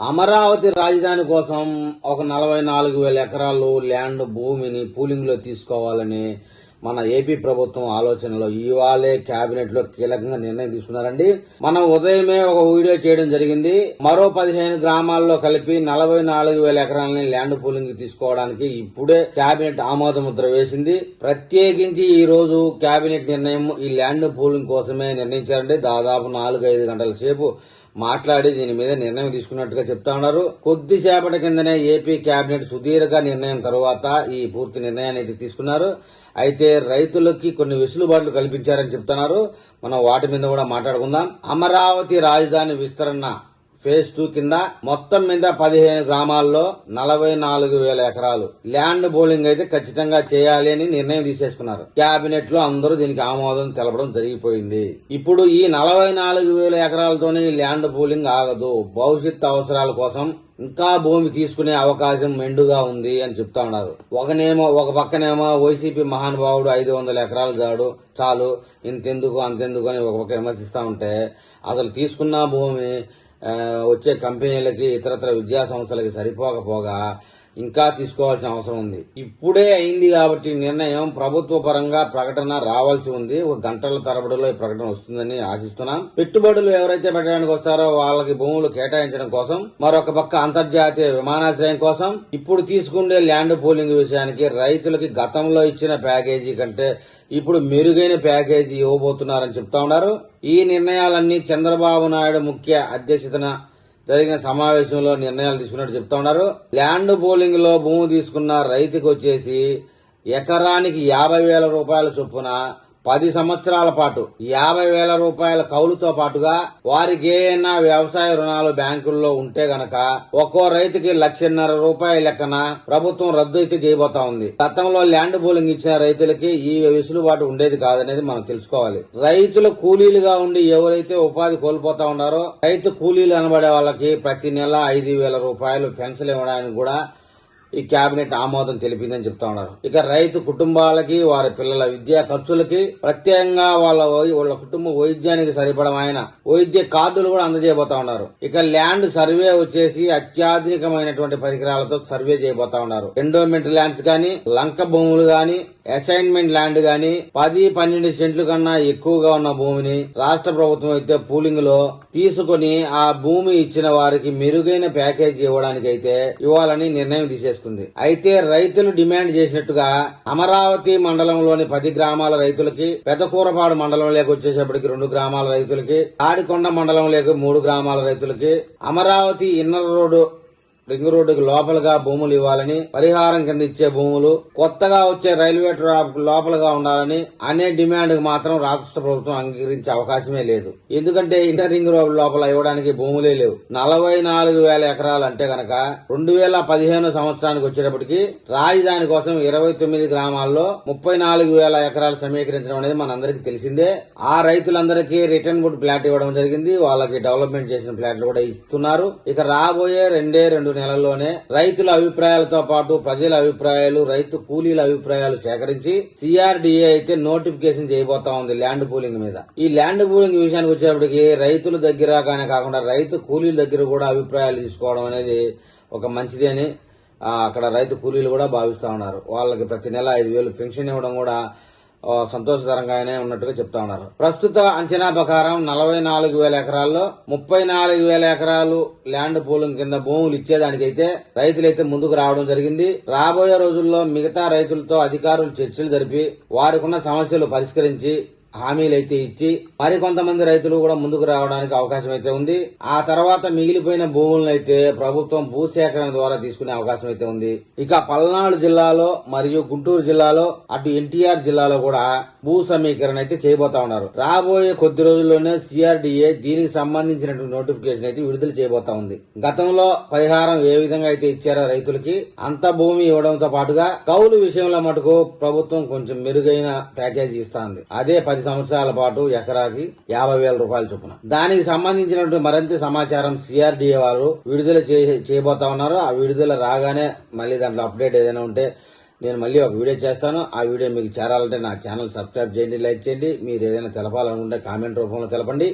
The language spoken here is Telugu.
అమరావతి రాజధాని కోసం ఒక నలభై నాలుగు వేల ఎకరాలు ల్యాండ్ భూమిని పూలింగ్లో తీసుకోవాలని మన ఏపీ ప్రభుత్వం ఆలోచనలో ఇవాళే కేబినెట్లో కీలకంగా నిర్ణయం తీసుకున్నారండి. మనం ఉదయమే ఒక వీడియో చేయడం జరిగింది. మరో పదిహేను గ్రామాల్లో కలిపి నలభై నాలుగు వేల ఎకరాలని ల్యాండ్ పూలింగ్ తీసుకోవడానికి ఇప్పుడే కేబినెట్ ఆమోద ముద్ర వేసింది. ప్రత్యేకించి ఈ రోజు కేబినెట్ నిర్ణయం ఈ ల్యాండ్ పూలింగ్ కోసమే నిర్ణయించారండి. దాదాపు నాలుగు ఐదు గంటల సేపు మాట్లాడి దీని మీద నిర్ణయం తీసుకున్నట్టుగా చెప్తా ఉన్నారు. కొద్దిసేపటి కిందనే ఏపీ కేబినెట్ సుదీర్ఘ నిర్ణయం తరువాత ఈ పూర్తి నిర్ణయాన్ని అయితే తీసుకున్నారు. అయితే రైతులకి కొన్ని వెసులుబాట్లు కల్పించారని చెప్తున్నారు. మనం వాటి మీద కూడా మాట్లాడుకుందాం. అమరావతి రాజధాని విస్తరణ ఫేజ్ టూ కింద మొత్తం మీద పదిహేను గ్రామాల్లో నలభై నాలుగు వేల ఎకరాలు. ల్యాండ్ బౌలింగ్ అయితే ఖచ్చితంగా చేయాలి అని నిర్ణయం తీసేసుకున్నారు. కేబినెట్లో అందరూ దీనికి ఆమోదం తెలపడం జరిగిపోయింది. ఇప్పుడు ఈ నలభై నాలుగు వేల ఎకరాలతోనే ల్యాండ్ బౌలింగ్ ఆగదు. భవిష్యత్ అవసరాల కోసం ఇంకా భూమి తీసుకునే అవకాశం మెండుగా ఉంది అని చెప్తా ఉన్నారు. ఒకనేమో ఒక పక్కనేమో వైసీపీ మహానుభావుడు ఐదు వందల ఎకరాలు చాడు చాలు ఇంతెందుకు అంతెందుకు అని ఒక పక్క విమర్శిస్తా ఉంటే అసలు తీసుకున్న భూమి వచ్చే కంపెనీలకి ఇతరత్ర విద్యా సంస్థలకి సరిపోకపోగా ఇంకా తీసుకోవాల్సిన అవసరం ఉంది. ఇప్పుడే అయింది కాబట్టి నిర్ణయం ప్రభుత్వ పరంగా ప్రకటన రావాల్సి ఉంది. ఒక గంటల తరబడిలో ఈ ప్రకటన వస్తుందని ఆశిస్తున్నాం. పెట్టుబడులు ఎవరైతే పెట్టడానికి వస్తారో వాళ్ళకి భూములు కేటాయించడం కోసం మరొక పక్క అంతర్జాతీయ విమానాశ్రయం కోసం ఇప్పుడు తీసుకునే ల్యాండ్ పూలింగ్ విషయానికి రైతులకి గతంలో ఇచ్చిన ప్యాకేజీ కంటే ఇప్పుడు మెరుగైన ప్యాకేజీ ఇవ్వబోతున్నారని చెప్తా ఉన్నారు. ఈ నిర్ణయాలన్నీ చంద్రబాబు నాయుడు ముఖ్య అధ్యక్షతన జరిగిన సమావేశంలో నిర్ణయాలు తీసుకున్నట్టు చెప్తా ఉన్నారు. ల్యాండ్ బౌలింగ్లో భూమి తీసుకున్న రైతుకు వచ్చేసి ఎకరానికి యాభై వేల రూపాయల చొప్పున పది సంవత్సరాల పాటు యాభై వేల రూపాయల కౌలుతో పాటుగా వారికి ఏమైనా వ్యవసాయ రుణాలు బ్యాంకుల్లో ఉంటే గనక ఒక్కో రైతుకి లక్షన్నర రూపాయల లెక్కన ప్రభుత్వం రద్దు అయితే చేయబోతా ఉంది. గతంలో ల్యాండ్ బౌలింగ్ ఇచ్చిన రైతులకి ఈ వెసులుబాటు ఉండేది కాదనేది మనం తెలుసుకోవాలి. రైతులు కూలీలుగా ఉండి ఎవరైతే ఉపాధి కోల్పోతా ఉన్నారో రైతు కూలీలు అనబడే వాళ్ళకి ప్రతి నెల ఐదు వేల రూపాయలు పెన్షన్ ఇవ్వడానికి కూడా ఈ కేబినెట్ ఆమోదం తెలిపిందని చెప్తా ఉన్నారు. ఇక రైతు కుటుంబాలకి వారి పిల్లల విద్యా ఖర్చులకి ప్రత్యేకంగా వాళ్ళ వాళ్ళ కుటుంబ వైద్యానికి సరిపడమైన వైద్య కార్డులు కూడా అందజేయబోతా ఉన్నారు. ఇక ల్యాండ్ సర్వే వచ్చేసి అత్యాధునికమైనటువంటి పరికరాలతో సర్వే చేయబోతా ఉన్నారు. ఎండోమెంట్ ల్యాండ్స్ గాని లంక భూములు గాని అసైన్మెంట్ ల్యాండ్ గాని పది పన్నెండు సెంట్ల కన్నా ఎక్కువగా ఉన్న భూమిని రాష్ట్ర ప్రభుత్వం అయితే పూలింగ్లో తీసుకుని ఆ భూమి ఇచ్చిన వారికి మెరుగైన ప్యాకేజీ ఇవ్వడానికి అయితే ఇవ్వాలని నిర్ణయం తీసేసుకుంది. అయితే రైతులు డిమాండ్ చేసినట్టుగా అమరావతి మండలంలోని పది గ్రామాల రైతులకి పెద్దకూరపాడు మండలంలోకి వచ్చేసేపటికి రెండు గ్రామాల రైతులకి ఆడికొండ మండలంలోకి మూడు గ్రామాల రైతులకి అమరావతి ఇన్నర్ రోడ్డు రింగ్ రోడ్డుకు లోపలగా భూములు ఇవ్వాలని పరిహారం కింద ఇచ్చే భూములు కొత్తగా వచ్చే రైల్వే ట్రాక్ లోపలగా ఉండాలని అనే డిమాండ్ మాత్రం రాష్ట్ర ప్రభుత్వం అంగీకరించే అవకాశమే లేదు. ఎందుకంటే ఇంటర్ రింగ్ రోడ్ లోపల ఇవ్వడానికి భూములే లేవు. నలభై నాలుగు వేల ఎకరాలు అంటే గనక రెండు వేల పదిహేను సంవత్సరానికి వచ్చేటప్పటికి రాజధాని కోసం ఇరవై తొమ్మిది గ్రామాల్లో ముప్పై నాలుగు వేల ఎకరాలు సమీకరించడం అనేది మనందరికీ తెలిసిందే. ఆ రైతులందరికీ రిటర్న్ బుడ్ ప్లాట్ ఇవ్వడం జరిగింది. వాళ్ళకి డెవలప్మెంట్ చేసిన ప్లాట్లు కూడా ఇస్తున్నారు. ఇక రాబోయే రెండే రెండు నెలల్లోనే రైతుల అభిప్రాయాలతో పాటు ప్రజల అభిప్రాయాలు రైతు కూలీల అభిప్రాయాలు సేకరించి సిఆర్డిఏ అయితే నోటిఫికేషన్ చేయబోతా ఉంది ల్యాండ్ పూలింగ్ మీద. ఈ ల్యాండ్ పూలింగ్ విషయానికి వచ్చేటప్పటికి రైతుల దగ్గర కానీ కాకుండా రైతు కూలీల దగ్గర కూడా అభిప్రాయాలు తీసుకోవడం అనేది ఒక మంచిది అని అక్కడ రైతు కూలీలు కూడా భావిస్తా ఉన్నారు. వాళ్ళకి ప్రతి నెల ఐదు వేలు పెన్షన్ ఇవ్వడం కూడా సంతోషకరంగానే ఉన్నట్టుగా చెప్తా ఉన్నారు. ప్రస్తుత అంచనా ప్రకారం నలభై నాలుగు వేల ఎకరాల్లో ముప్పై నాలుగు వేల ఎకరాలు ల్యాండ్ పూలింగ్ కింద భూములు ఇచ్చేదానికైతే రైతులైతే ముందుకు రావడం జరిగింది. రాబోయే రోజుల్లో మిగతా రైతులతో అధికారులు చర్చలు జరిపి వారికున్న సమస్యలు పరిష్కరించి హామీలు అయితే ఇచ్చి మరి కొంతమంది రైతులు కూడా ముందుకు రావడానికి అవకాశం అయితే ఉంది. ఆ తర్వాత మిగిలిపోయిన భూములను అయితే ప్రభుత్వం భూసేకరణ ద్వారా తీసుకునే అవకాశం అయితే ఉంది. ఇక పల్నాడు జిల్లాలో మరియు గుంటూరు జిల్లాలో అటు ఎన్టీఆర్ జిల్లాలో కూడా భూ సమీకరణ అయితే చేయబోతా ఉన్నారు. రాబోయే కొద్ది రోజుల్లోనే సిఆర్డీఏ దీనికి సంబంధించినటువంటి నోటిఫికేషన్ అయితే విడుదల చేయబోతా ఉంది. గతంలో పరిహారం ఏ విధంగా అయితే ఇచ్చారో రైతులకి అంత భూమి ఇవ్వడంతో పాటుగా కౌలు విషయంలో మటుకు ప్రభుత్వం కొంచెం మెరుగైన ప్యాకేజీ ఇస్తుంది అదే పది సంవత్సరాల పాటు ఎకరాకి యాభై వేల రూపాయల చొప్పున. దానికి సంబంధించినటువంటి మరింత సమాచారం సిఆర్డిఏ వారు విడుదల చేయబోతా ఉన్నారు. ఆ విడుదల రాగానే మళ్ళీ దాంట్లో అప్డేట్ ఏదైనా ఉంటే నేను మళ్ళీ ఒక వీడియో చేస్తాను. ఆ వీడియో మీకు చేరాలంటే నా ఛానల్ సబ్స్క్రైబ్ చేయండి లైక్ చేయండి. మీరు ఏదైనా తెలపాలనుకుంటే కామెంట్ రూపంలో తెలపండి.